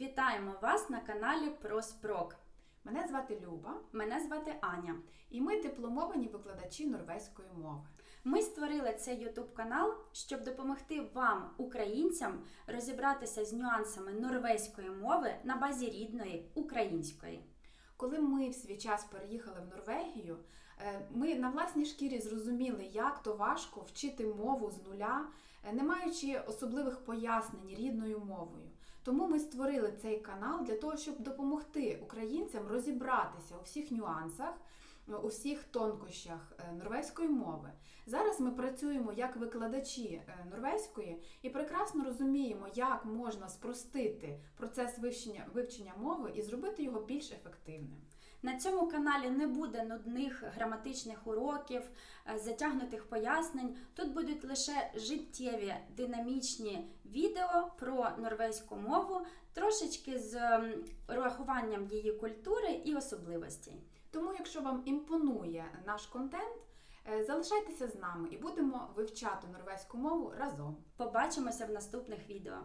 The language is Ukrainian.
Вітаємо вас на каналі Проспрок. Мене звати Люба, Мене звати Аня. і ми дипломовані викладачі норвезької мови. Ми створили цей YouTube канал, щоб допомогти вам, українцям, розібратися з нюансами норвезької мови на базі рідної української. Коли ми в свій час переїхали в Норвегію, е, ми на власній шкірі зрозуміли, як то важко вчити мову з нуля, е, не маючи особливих пояснень рідною мовою. Тому ми створили цей канал для того, щоб допомогти українцям розібратися у всіх нюансах, у всіх тонкощах е, норвезької мови. Зараз ми працюємо як викладачі е, норвезької і прекрасно розуміємо, як можна спростити процес вивчення, вивчення мови і зробити його більш ефективним. На цьому каналі не буде нудних граматичних уроків, е, затягнутих пояснень. Тут будуть лише життєві динамічні відео про норвезьку мову, трошечки з урахуванням її культури і особливостей. Тому, якщо вам імпонує наш контент, е, залишайтеся з нами і будемо вивчати норвезьку мову разом. Побачимося в наступних відео.